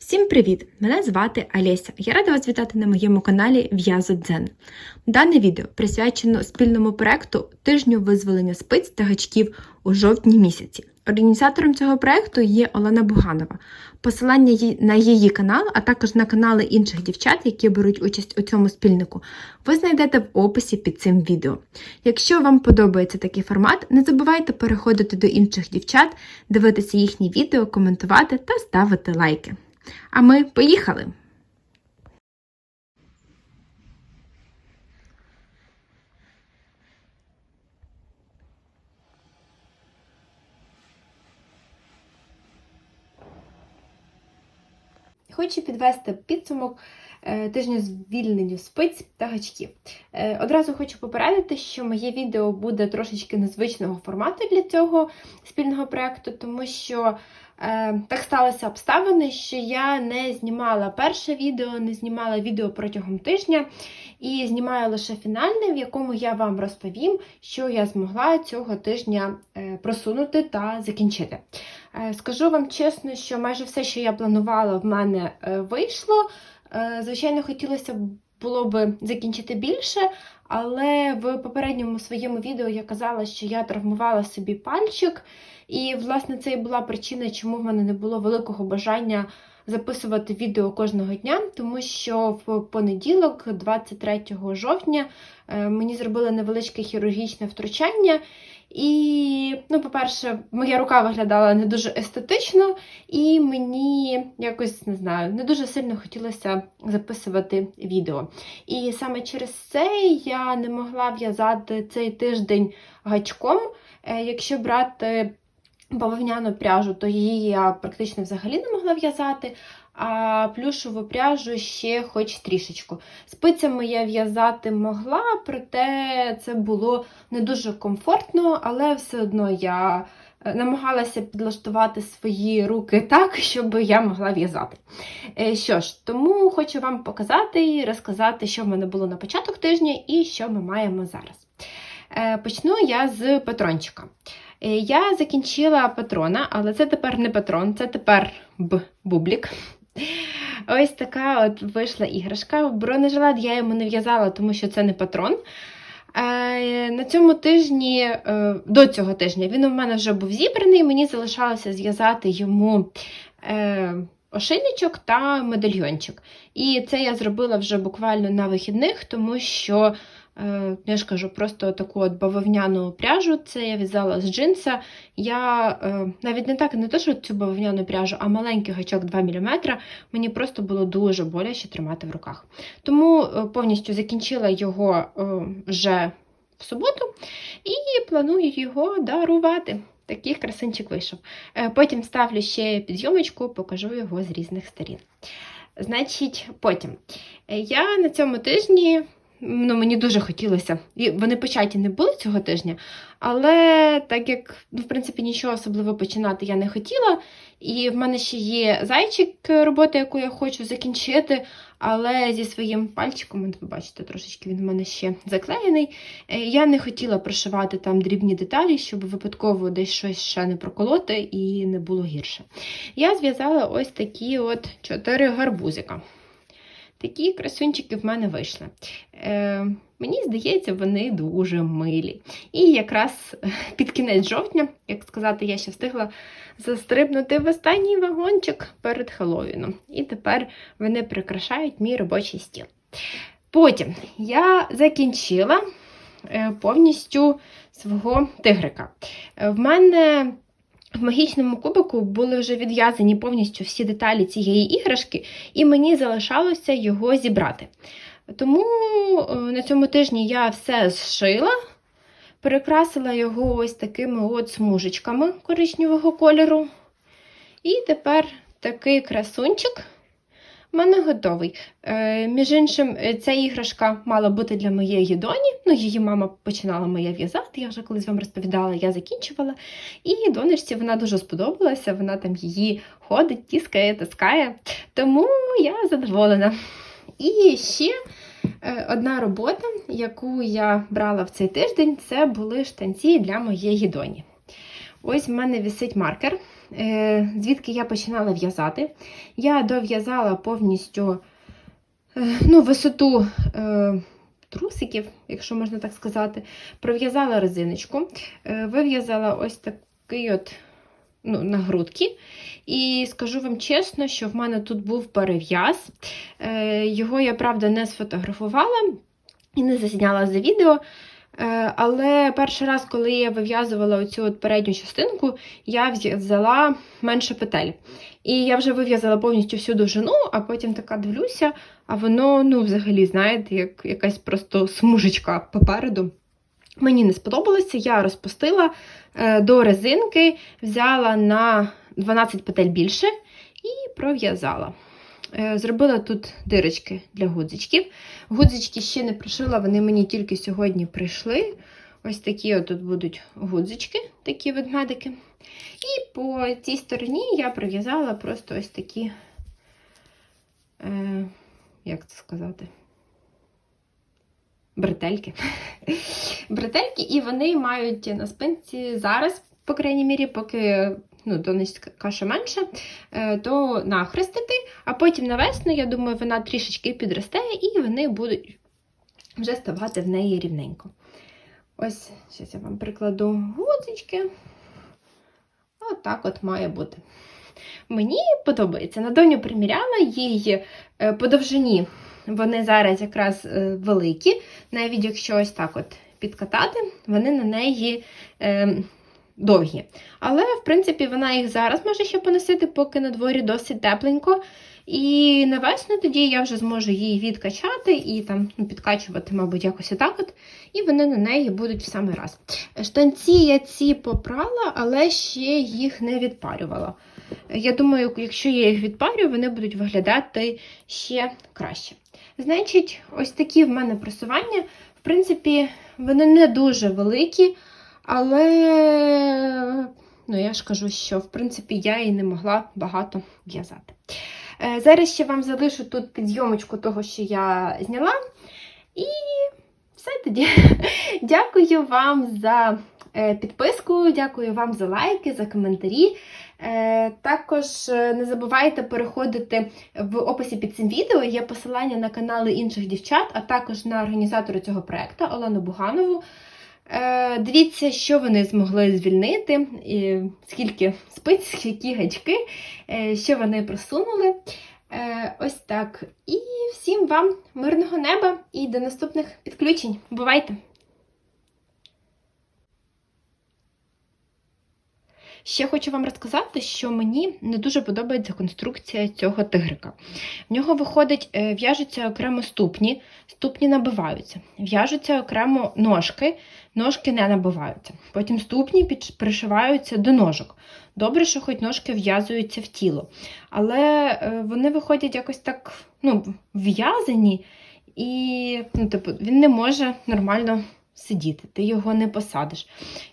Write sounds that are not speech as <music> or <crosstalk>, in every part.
Всім привіт! Мене звати Олеся. Я рада вас вітати на моєму каналі В'язо Дзен. Дане відео присвячено спільному проекту тижню визволення спиць та гачків у жовтні місяці. Організатором цього проекту є Олена Буганова. Посилання на її канал, а також на канали інших дівчат, які беруть участь у цьому спільнику, ви знайдете в описі під цим відео. Якщо вам подобається такий формат, не забувайте переходити до інших дівчат, дивитися їхні відео, коментувати та ставити лайки. А ми поїхали! Хочу підвести підсумок е, тижня звільнення спиць та гачків. Е, Одразу хочу попередити, що моє відео буде трошечки незвичного формату для цього спільного проєкту, тому що так сталося обставини, що я не знімала перше відео, не знімала відео протягом тижня і знімаю лише фінальне, в якому я вам розповім, що я змогла цього тижня е, просунути та закінчити. Е, Скажу вам чесно, що майже все, що я планувала, в мене е, вийшло. Е, Звичайно, хотілося б було б закінчити більше, але в попередньому своєму відео я казала, що я травмувала собі пальчик, і, власне, це і була причина, чому в мене не було великого бажання записувати відео кожного дня, тому що в понеділок, 23 жовтня, е, мені зробили невеличке хірургічне втручання. І, ну, по-перше, моя рука виглядала не дуже естетично, і мені якось не знаю, не дуже сильно хотілося записувати відео. І саме через це я не могла в'язати цей тиждень гачком. Е, Якщо брати бавовняну пряжу, то її я практично взагалі не могла в'язати. А плюшову пряжу ще хоч трішечку. Спицями я в'язати могла, проте це було не дуже комфортно, але все одно я е, намагалася підлаштувати свої руки так, щоб я могла в'язати. Е, Що ж, тому хочу вам показати і розказати, що в мене було на початок тижня і що ми маємо зараз. Е, Почну я з патрончика. Е, Я закінчила патрона, але це тепер не патрон, це тепер б-бублік. Ось така от вийшла іграшка. Бронежилет я йому не в'язала, тому що це не патрон. Е, На цьому тижні, е, до цього тижня, він у мене вже був зібраний, мені залишалося зв'язати йому ошейничок та медальйончик. І це я зробила вже буквально на вихідних, тому що, я ж кажу, просто таку от бавовняну пряжу, це я в'язала з джинса. Я е, навіть не так, не то, що цю бавовняну пряжу, а маленький гачок 2 мм, мені просто було дуже боляче тримати в руках. Тому е, повністю закінчила його е, вже в суботу і планую його дарувати. Такий красунчик вийшов. Е, Потім ставлю ще підйомочку, покажу його з різних сторін. Значить, потім е, я на цьому тижні. Ну, мені дуже хотілося. І вони початі не були цього тижня, але так як, ну, в принципі, нічого особливо починати я не хотіла. І в мене ще є зайчик роботи, яку я хочу закінчити, але зі своїм пальчиком, ви бачите, трошечки він в мене ще заклеєний. Е, Я не хотіла прошивати там дрібні деталі, щоб випадково десь щось ще не проколоти і не було гірше. Я зв'язала ось такі от чотири гарбузика. Такі красунчики в мене вийшли. Е, мені здається, вони дуже милі. І якраз <laughs> під кінець жовтня, як сказати, я ще встигла застрибнути в останній вагончик перед Хеллоуіном. І тепер вони прикрашають мій робочий стіл. Потім я закінчила е, повністю свого тигрика. Е, В мене в магічному кубику були вже відв'язані повністю всі деталі цієї іграшки, і мені залишалося його зібрати. Тому е, на цьому тижні я все зшила, перекрасила його ось такими от смужечками коричневого кольору. І тепер такий красунчик в мене готовий. Е, між іншим, е, ця іграшка мала бути для моєї доні. Ну, її мама починала моє в'язати, я вже колись вам розповідала, я закінчувала. І донечці вона дуже сподобалася, вона там її ходить, тіскає, таскає. Тому я задоволена. І ще е, одна робота, яку я брала в цей тиждень, це були штанці для моєї доні. Ось в мене висить маркер. Е, звідки я починала в'язати. Я дов'язала повністю е, ну, висоту е, трусиків, якщо можна так сказати. Пров'язала резиночку, вив'язала ось такий от ну, на грудки. І скажу вам чесно, що в мене тут був перев'яз. Його я, правда, не сфотографувала і не засняла за відео. Е, Але перший раз, коли я вив'язувала оцю от передню частинку, я взяла менше петель. І я вже вив'язала повністю всю довжину, а потім така дивлюся, а воно, ну, взагалі, знаєте, як якась просто смужечка попереду. Мені не сподобалося, я розпустила е, до резинки, взяла на 12 петель більше і пров'язала. Е, Зробила тут дирочки для гудзичків. Гудзички ще не пришила, вони мені тільки сьогодні прийшли. Ось такі от тут будуть гудзички, такі ведмедики. І по цій стороні я пров'язала просто ось такі, е, як це сказати, бретельки. <laughs> бретельки, і вони мають на спинці зараз, по крайній мірі, поки ну, донечка ще менше, то нахрестити, а потім на весну, я думаю, вона трішечки підросте, і вони будуть вже ставати в неї рівненько. Ось, зараз я вам прикладу гудзички. Отак от має бути. Мені подобається. На доню приміряла її е, по довжині. Вони зараз якраз е, великі, навіть якщо ось так от підкатати, вони на неї е, довгі. Але, в принципі, вона їх зараз може ще поносити, поки на дворі досить тепленько. І на весну тоді я вже зможу її відкачати і там ну, підкачувати, мабуть, якось отак от. І вони на неї будуть в самий раз. Штанці я ці попрала, але ще їх не відпарювала. Я думаю, якщо я їх відпарю, вони будуть виглядати ще краще. Значить, ось такі в мене просування. В принципі, вони не дуже великі, але ну, я ж кажу, що в принципі я і не могла багато в'язати. Е, Зараз ще вам залишу тут підйомочку того, що я зняла. І все тоді. <laughs> Дякую вам за е, підписку, дякую вам за лайки, за коментарі. Е, Також не забувайте переходити в описі під цим відео. Є посилання на канали інших дівчат, а також на організатора цього проекту Олену Буганову. Е, Дивіться, що вони змогли звільнити, скільки спиць, скільки гачки, е, що вони просунули. Е, Ось так. І всім вам мирного неба і до наступних підключень. Бувайте! Ще хочу вам розказати, що мені не дуже подобається конструкція цього тигрика. В нього виходить, е, в'яжуться окремо ступні, ступні набиваються, в'яжуться окремо ножки, ножки не набиваються. Потім ступні пришиваються до ножок. Добре, що хоч ножки в'язуються в тіло. Але е, вони виходять якось так ну, в'язані, і ну, типу, він не може нормально сидіти, ти його не посадиш,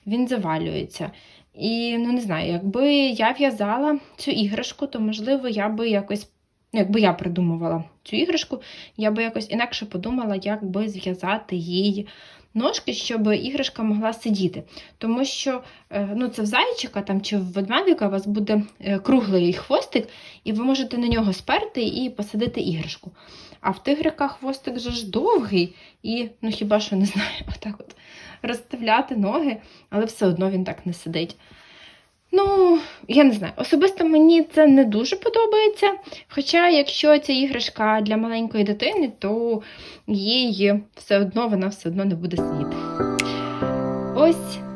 він завалюється. І ну не знаю, якби я в'язала цю іграшку, то можливо я би якось, ну, якби я придумувала цю іграшку, я би якось інакше подумала, як би зв'язати їй ножки, щоб іграшка могла сидіти. Тому що е, ну, це в зайчика там, чи в ведмедика у вас буде е, круглий хвостик, і ви можете на нього сперти і посадити іграшку. А в тигрика хвостик же ж довгий, і ну хіба що не знаю, <laughs> отак от розставляти ноги, але все одно він так не сидить. Ну, я не знаю. Особисто мені це не дуже подобається. Хоча, якщо ця іграшка для маленької дитини, то їй все одно вона все одно не буде сидіти. Ось